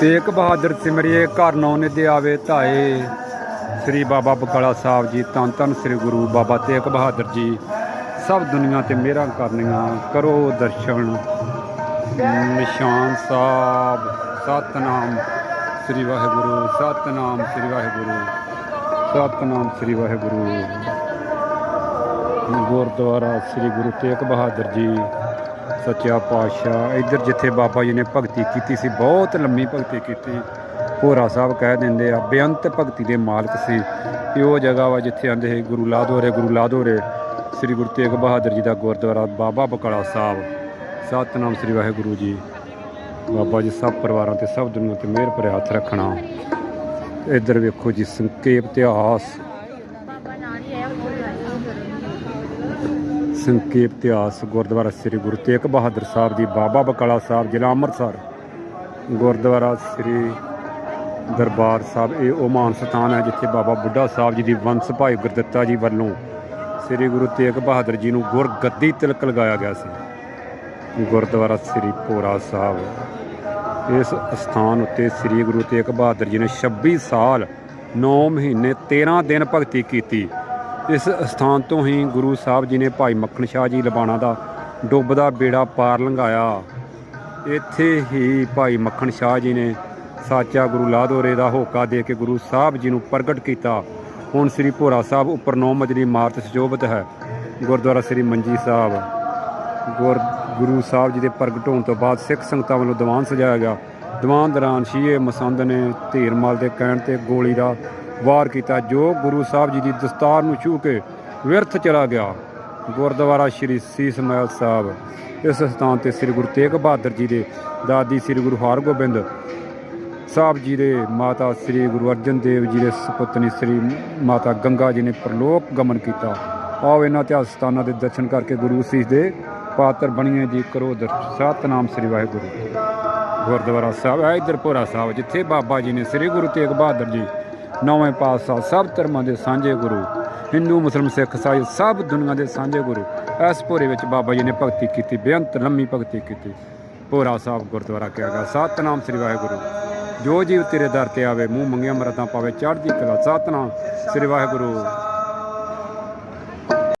ਤੇਗ ਬਹਾਦਰ ਸਿਮਰਿਏ, ਘਰ ਨੌ ਨਿਧਿ ਆਵੇ ਧਾਏ। ਸ੍ਰੀ ਬਾਬਾ ਬਕਾਲਾ ਸਾਹਿਬ ਜੀ, ਧੰਨ ਧੰਨ ਸ੍ਰੀ ਗੁਰੂ ਬਾਬਾ ਤੇਗ ਬਹਾਦਰ ਜੀ। ਸਭ ਦੁਨੀਆ ਤੇ ਮਿਹਰਾਂ ਕਰਨੀਆਂ ਕਰੋ ਦਰਸ਼ਨ। ਨਿਸ਼ਾਨ ਸਾਹਿਬ, ਸਤਨਾਮ ਸ੍ਰੀ ਵਾਹਿਗੁਰੂ, ਸਤਨਾਮ ਸ੍ਰੀ ਵਾਹਿਗੁਰੂ, ਸਤਨਾਮ ਸ੍ਰੀ ਵਾਹਿਗੁਰੂ। ਗੁਰਦੁਆਰਾ ਸ੍ਰੀ ਗੁਰੂ ਤੇਗ ਬਹਾਦਰ ਜੀ, ਸੱਚਾ ਪਾਤਸ਼ਾਹ। ਇੱਧਰ ਜਿੱਥੇ ਬਾਬਾ ਜੀ ਨੇ ਭਗਤੀ ਕੀਤੀ ਸੀ, ਬਹੁਤ ਲੰਮੀ ਭਗਤੀ ਕੀਤੀ। ਭੋਰਾ ਸਾਹਿਬ ਕਹਿ ਦਿੰਦੇ ਆ, ਬੇਅੰਤ ਭਗਤੀ ਦੇ ਮਾਲਕ ਸੀ। ਇਹ ਉਹ ਜਗ੍ਹਾ ਵਾ ਜਿੱਥੇ ਆਂਦੇ ਸੀ, ਗੁਰੂ ਲਾਦੋਰੇ ਗੁਰੂ ਲਾਦੋਰੇ ਸ੍ਰੀ ਗੁਰੂ ਤੇਗ ਬਹਾਦਰ ਜੀ ਦਾ ਗੁਰਦੁਆਰਾ ਬਾਬਾ ਬਕਾਲਾ ਸਾਹਿਬ। ਸਤਨਾਮ ਸ੍ਰੀ ਵਾਹਿਗੁਰੂ ਜੀ। ਬਾਬਾ ਜੀ ਸਭ ਪਰਿਵਾਰਾਂ ਤੇ ਸਭ ਦੁਨੀਆਂ ਤੇ ਮਿਹਰ ਭਰਿਆ ਹੱਥ ਰੱਖਣਾ। ਇੱਧਰ ਵੇਖੋ ਜੀ, ਸੰਖੇਪ ਇਤਿਹਾਸ ਬਾਬਾ ਨਾਲ ਹੀ ਆਇਆ ਉਹ ਸੰਖੇਪ ਇਤਿਹਾਸ, ਗੁਰਦੁਆਰਾ ਸ੍ਰੀ ਗੁਰੂ ਤੇਗ ਬਹਾਦਰ ਸਾਹਿਬ ਜੀ, ਬਾਬਾ ਬਕਾਲਾ ਸਾਹਿਬ, ਜ਼ਿਲ੍ਹਾ ਅੰਮ੍ਰਿਤਸਰ। ਗੁਰਦੁਆਰਾ ਸ੍ਰੀ ਦਰਬਾਰ ਸਾਹਿਬ, ਇਹ ਉਹ ਮਾਨ ਸਥਾਨ ਹੈ ਜਿੱਥੇ ਬਾਬਾ ਬੁੱਢਾ ਸਾਹਿਬ ਜੀ ਦੀ ਵੰਸ ਭਾਈ ਗੁਰਦਿੱਤਾ ਜੀ ਵੱਲੋਂ ਸ੍ਰੀ ਗੁਰੂ ਤੇਗ ਬਹਾਦਰ ਜੀ ਨੂੰ ਗੁਰਗੱਦੀ ਤਿਲਕ ਲਗਾਇਆ ਗਿਆ ਸੀ। ਗੁਰਦੁਆਰਾ ਸ੍ਰੀ ਭੋਰਾ ਸਾਹਿਬ, ਇਸ ਸਥਾਨ ਉੱਤੇ ਸ੍ਰੀ ਗੁਰੂ ਤੇਗ ਬਹਾਦਰ ਜੀ ਨੇ 26 ਸਾਲ 9 ਮਹੀਨੇ 13 ਦਿਨ ਭਗਤੀ ਕੀਤੀ। ਇਸ ਸਥਾਨ ਤੋਂ ਹੀ ਗੁਰੂ ਸਾਹਿਬ ਜੀ ਨੇ ਭਾਈ ਮੱਖਣ ਸ਼ਾਹ ਜੀ ਲਬਾਣਾ ਦਾ ਡੁੱਬਦਾ ਬੇੜਾ ਪਾਰ ਲੰਘਾਇਆ। ਇੱਥੇ ਹੀ ਭਾਈ ਮੱਖਣ ਸ਼ਾਹ ਜੀ ਨੇ ਸਾਚਾ ਗੁਰੂ ਲਾਦੋਰੇ ਦਾ ਹੋਕਾ ਦੇ ਕੇ ਗੁਰੂ ਸਾਹਿਬ ਜੀ ਨੂੰ ਪ੍ਰਗਟ ਕੀਤਾ। ਹੁਣ ਸ੍ਰੀ ਭੋਰਾ ਸਾਹਿਬ ਉੱਪਰ ਨੌ ਮਜ਼ਲੀ ਇਮਾਰਤ ਸੁਜੋਭਿਤ ਹੈ। ਗੁਰਦੁਆਰਾ ਸ੍ਰੀ ਮੰਜੀ ਸਾਹਿਬ। ਗੁਰ ਗੁਰੂ ਸਾਹਿਬ ਜੀ ਦੇ ਪ੍ਰਗਟ ਹੋਣ ਤੋਂ ਬਾਅਦ ਸਿੱਖ ਸੰਗਤਾਂ ਵੱਲੋਂ ਦੀਵਾਨ ਸਜਾਇਆ ਗਿਆ। ਦੀਵਾਨ ਦੌਰਾਨ ਸ਼ੀਏ ਮਸੰਦ ਨੇ ਧੀਰਮਲ ਦੇ ਕਹਿਣ ਤੇ ਗੋਲੀ ਦਾ ਵਾਰ ਕੀਤਾ, ਜੋ ਗੁਰੂ ਸਾਹਿਬ ਜੀ ਦੀ ਦਸਤਾਰ ਨੂੰ ਛੂਹ ਕੇ ਵਿਰਥ ਚਲਾ ਗਿਆ। ਗੁਰਦੁਆਰਾ ਸ਼੍ਰੀ ਸੀਸ ਮਹਿਲ ਸਾਹਿਬ। ਇਸ ਸਥਾਨ ਤੇ ਸ੍ਰੀ ਗੁਰੂ ਤੇਗ ਬਹਾਦਰ ਜੀ ਦੇ ਦਾਦੀ ਸ੍ਰੀ ਗੁਰੂ ਹਰਗੋਬਿੰਦ ਸਾਹਿਬ ਜੀ ਦੇ ਮਾਤਾ ਸ੍ਰੀ ਗੁਰੂ ਅਰਜਨ ਦੇਵ ਜੀ ਦੇ ਸੁਪੁੱਤਰੀ ਸ੍ਰੀ ਮਾਤਾ ਗੰਗਾ ਜੀ ਨੇ ਪ੍ਰਲੋਕ ਗਮਨ ਕੀਤਾ। ਆਓ ਇਹਨਾਂ ਇਤਿਹਾਸ ਸਥਾਨਾਂ ਦੇ ਦਰਸ਼ਨ ਕਰਕੇ ਗੁਰੂ ਸੀਸ ਦੇ ਪਾਤਰ ਬਣੀਏ ਜੀ ਕਰੋ ਦਰਸ਼ਨ ਸਤਨਾਮ ਸ੍ਰੀ ਵਾਹਿਗੁਰੂ। ਗੁਰਦੁਆਰਾ ਸਾਹਿਬ ਹੈ, ਇਧਰ ਭੋਰਾ ਸਾਹਿਬ, ਜਿੱਥੇ ਬਾਬਾ ਜੀ ਨੇ ਸ੍ਰੀ ਗੁਰੂ ਤੇਗ ਬਹਾਦਰ ਜੀ ਨੌਵੇਂ ਪਾਤਸ਼ਾਹ ਸਭ ਧਰਮਾਂ ਦੇ ਸਾਂਝੇ ਗੁਰੂ, ਹਿੰਦੂ ਮੁਸਲਮਾਨ ਸਿੱਖ ਈਸਾਈ ਸਭ ਦੁਨੀਆ ਦੇ ਸਾਂਝੇ ਗੁਰੂ। ਇਸ ਭੋਰੇ ਵਿੱਚ ਬਾਬਾ ਜੀ ਨੇ ਭਗਤੀ ਕੀਤੀ, ਬੇਅੰਤ ਲੰਮੀ ਭਗਤੀ ਕੀਤੀ। ਭੋਰਾ ਸਾਹਿਬ ਗੁਰਦੁਆਰਾ ਕਿਹਾ ਗਿਆ, ਸਤਨਾਮ ਸ੍ਰੀ ਵਾਹਿਗੁਰੂ। ਜੋ ਜੀਵ ਤੇਰੇ ਦਰ ਤੇ ਆਵੇ, ਮੂੰਹ ਮੰਗਿਆ ਮਰਦਾਂ ਪਾਵੇ, ਚੜ੍ਹਦੀ ਕਲਾ, ਸਤਨਾਮ ਸ੍ਰੀ ਵਾਹਿਗੁਰੂ।